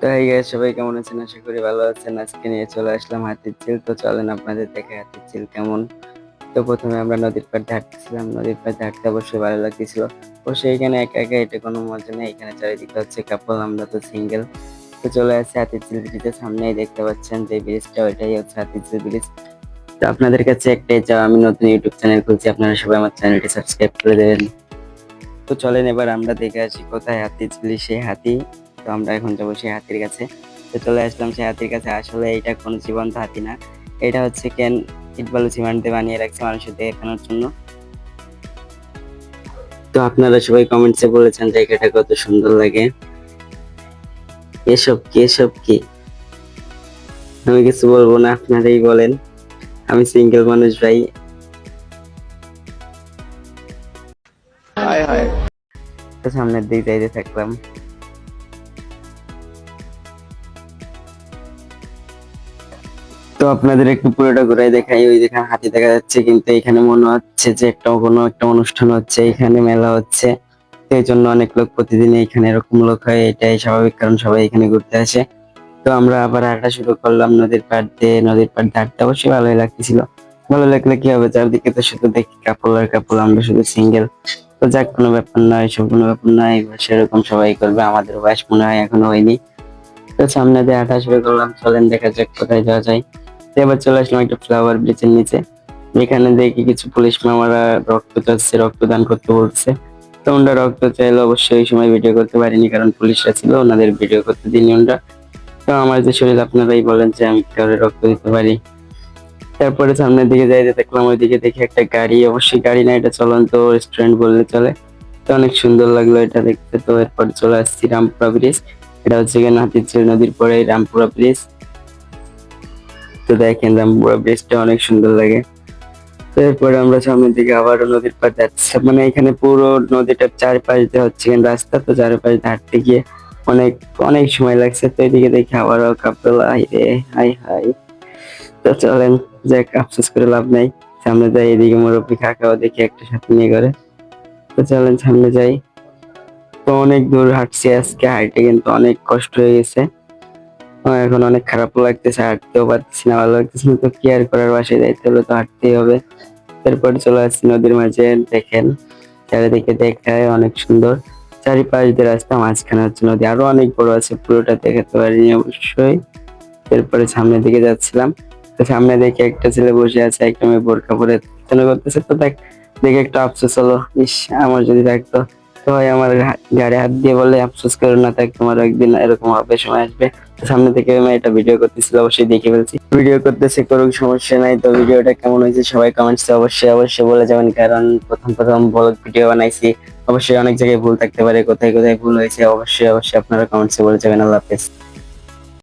তো এই guys, সবাই কেমন আছেন? আশা করি ভালো আছেন। আজকে নিয়ে চলে আসলাম হাতির ঝিল। তো চলেন আপনাদের দেখে হাতির ঝিল কেমন। তো প্রথমে আমরা নদীর পাড়ে হাঁটতেছিলাম। নদীর পাড়ে হাঁটতে অবশ্যই ভালো লাগতেছিল। অবশ্যই এখানে একা একা এটা কোনো মজা নেই। এখানে চারিদিকে হচ্ছে কাপল আমরা তো সিঙ্গেল তো চলে আসছে হাতির ঝিল ব্রিজের সামনেই দেখতে পাচ্ছেন যে ব্রিজটা ওইটাই হচ্ছে হাতির ঝিল ব্রিজ তো আপনাদের কাছে একটাই চাও আমি নতুন ইউটিউব চ্যানেল খুলছি। আপনারা সবাই আমার চ্যানেলটি সাবস্ক্রাইব করে দেবেন। তো চলেন এবার আমরা দেখে আসি কোথায় হাতি ছিল সেই হাতি। তো আমরা এখন যাব সেই হাতির কাছে। তো চলে আসলাম সেই হাতির কাছে। আসলে এটা কোনো জীবন্ত হাতি না। এটা হচ্ছে কেন ইট বালু সিমেন্ট দিয়ে বানিয়ে রাখছে মানুষের দেখানোর জন্য। তো আপনারা সবাই কমেন্টসে বলেছেন জায়গাটা কত সুন্দর লাগে। এসব কি এসব কি? আমি কিছু বলব না আপনারাই বলেন। আমি সিঙ্গেল মানুষ ভাই। তো সামনের দিক যাইতে থাকলাম। তো আপনাদের একটু পুরোটা ঘুরাই দেখাই। ওই দেখেন হাতি দেখা যাচ্ছে, কিন্তু এখানে মনে হচ্ছে যে একটা কোনো একটা অনুষ্ঠান হচ্ছে, এখানে মেলা হচ্ছে। এই জন্য অনেক লোক প্রতিদিন এখানে এরকম লোক হয়, এটাই স্বাভাবিক কারণ সবাই এখানে ঘুরতে আসে। তো আমরা আবার হাঁটা শুরু করলাম, নদীর পাড় দিয়ে নদীর পাড় দিয়ে হাঁটতে অবশ্যই ভালোই লাগতেছিল। ভালো লাগলে কি হবে? চারদিকে তো শুধু দেখি কাপড় আর কাপড় আমরা শুধু সিঙ্গেল তো যাক, কোনো ব্যাপার নয় সব কোনো ব্যাপার নয় সেরকম সবাই করবে। আমাদের বয়স মনে হয় এখনও হয়নি। তো সামনে দিয়ে হাঁটা শুরু করলাম, চলেন দেখা যাক কোথায় যাওয়া যায়। এবার চলে আসলাম একটা ফ্লাওয়ার ব্রিজের নিচে। এখানে দেখি কিছু পুলিশ মামারা রক্ত চাচ্ছে, রক্তদান করতে বলছে। তো ওনারা রক্ত চাইলে অবশ্যই ওই সময় ভিডিও করতে পারিনি কারণ পুলিশরা ছিল, ওনাদের ভিডিও করতে দিনই ওনারা। তো আমার যে শরীর, আপনারাই বলেন যে আমি কাউরে রক্ত দিতে পারি। তারপরে সামনের দিকে যাই দেখলাম, ওইদিকে দেখি একটা গাড়ি, অবশ্যই গাড়ি না, এটা চলন্ত রেস্টুরেন্ট বললে চলে। তো অনেক সুন্দর লাগল এটা দেখতে। তো এরপর চলে আসছি রামপুরা ব্রিজ এটা হচ্ছে গিয়ে নাতিরঝিল নদীর পরে রামপুরা ব্রিজ তো দেখেন রামপুরা ব্রিজটা অনেক সুন্দর লাগে। তো এরপরে আমরা সামনের দিকে আবারও নদীর পাড় যাচ্ছি। মানে এখানে পুরো নদীটার চারপাশ দিয়ে হচ্ছে রাস্তা, তো চারপাশ দিয়ে হাঁটতে গিয়ে অনেক অনেক সময় লাগছে। তো এদিকে দেখি আবারও কাপড় হাই রে হাই হাই তো চলেন, যাক, আফসোস করে লাভ নাই। সামনে যাই, এদিকে মুরব্বী কাকাও দেখি একটা সাথে নিয়ে করে তো চলেন, সামনে যাই। তো অনেক দূর হাঁটছি আজকে হাইটে কিন্তু অনেক কষ্ট হয়ে গেছে। এখন অনেক খারাপ লাগতেছে, হাঁটতেও পারতেছি না, ভালো লাগতেছে না। তো কেয়ার করার? বাসায় হলে তো হাঁটতেই হবে। এরপর চলে আসছি নদীর মাঝে, দেখেন, চারিদিকে দেখায় অনেক সুন্দর। চারিপাশ দিয়ে রাস্তা, মাঝখানে হচ্ছে নদী। আরও অনেক বড় আছে, পুরোটা দেখাতে পারিনি অবশ্যই। এরপরে সামনের দিকে যাচ্ছিলাম। তো সামনে দেখে একটা ছেলে বসে আছে একটা মেয়ে বোরকা পরে। করতেছে, তো দেখ, দেখে একটু আফসোস হলো। ইস, আমার যদি থাকতো। হয় আমার গাড়ি হাত দিয়ে বলে, আফসোস করো না থাক তোমার একদিন এরকম হবে, সময় আসবে। সামনে থেকে আমি একটা ভিডিও করতেছিল, অবশ্যই দেখে ফেলছি। ভিডিও করতেছে, করুক, সমস্যা নাই। তো ভিডিওটা কেমন হয়েছে সবাই কমেন্টসে অবশ্যই অবশ্যই বলে যাবেন, কারণ প্রথম প্রথম ব্লগ ভিডিও বানাইছি। অবশ্যই অনেক জায়গায় ভুল থাকতে পারে, কোথায় কোথায় ভুল হয়েছে, অবশ্যই অবশ্যই আপনারা কমেন্টসে বলে যাবেন। আল্লাহ হাফেজ।